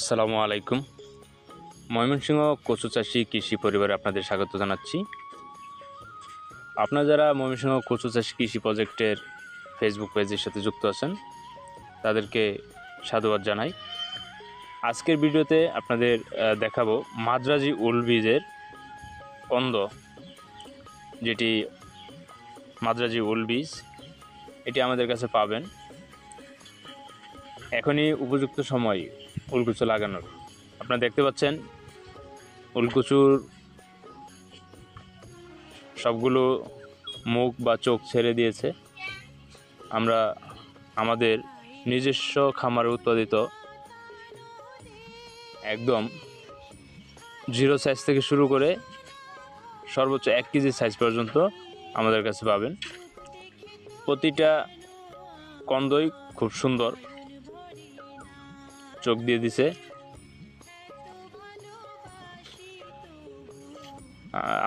আসসালামু আলাইকুম। ময়মনসিংহ কচু চাষি কৃষি পরিবারে আপনাদের স্বাগত জানাচ্ছি। আপনারা যারা ময়মনসিংহ কচু চাষি কৃষি প্রজেক্টের ফেসবুক পেজের সাথে যুক্ত আছেন, তাদেরকে সাধুবাদ জানাই। আজকের ভিডিওতে আপনাদের দেখাবো মাদ্রাজি উল বীজের কন্দ যেটি মাদ্রাজি উল বীজ, এটি আমাদের কাছে পাবেন। এখনই উপযুক্ত সময় উলকুচু লাগানোর। আপনারা দেখতে পাচ্ছেন, উলকুচুর সবগুলো মুখ বা চোখ ছেড়ে দিয়েছে। আমরা আমাদের নিজস্ব খামারে উৎপাদিত একদম জিরো সাইজ থেকে শুরু করে সর্বোচ্চ এক কেজি সাইজ পর্যন্ত আমাদের কাছে পাবেন। প্রতিটা কন্দই খুব সুন্দর। চোখ দিয়ে দিছে।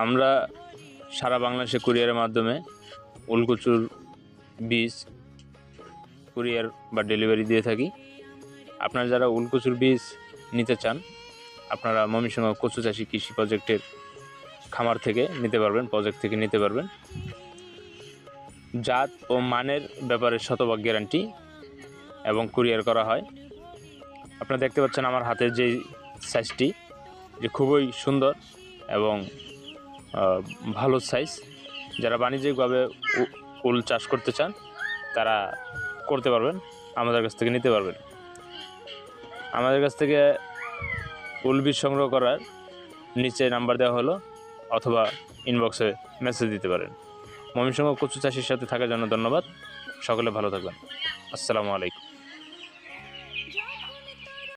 আমরা সারা বাংলাদেশে কুরিয়ারের মাধ্যমে উলকুচুর বীজ কুরিয়ার বা ডেলিভারি দিয়ে থাকি। আপনারা যারা উলকুচুর বীজ নিতে চান, আপনারা ময়মনসিংহ কচু চাষি কৃষি প্রজেক্টের খামার থেকে নিতে পারবেন, প্রজেক্ট থেকে নিতে পারবেন। জাত ও মানের ব্যাপারে শতভাগ গ্যারান্টি এবং কুরিয়ার করা হয়। আপনারা দেখতে পাচ্ছেন আমার হাতের যে সাইজটি যে খুবই সুন্দর এবং ভালো সাইজ যারা বাণিজ্যিকভাবে উল চাষ করতে চান, তারা করতে পারবেন, আমাদের কাছ থেকে নিতে পারবেন। আমাদের কাছ থেকে উল বীজ সংগ্রহ করার নিচে নাম্বার দেওয়া হলো, অথবা ইনবক্সে মেসেজ দিতে পারেন। ময়মনসিংহ কচু চাষির সাথে থাকার জন্য ধন্যবাদ। সকলে ভালো থাকবেন। আসসালামু আলাইকুম।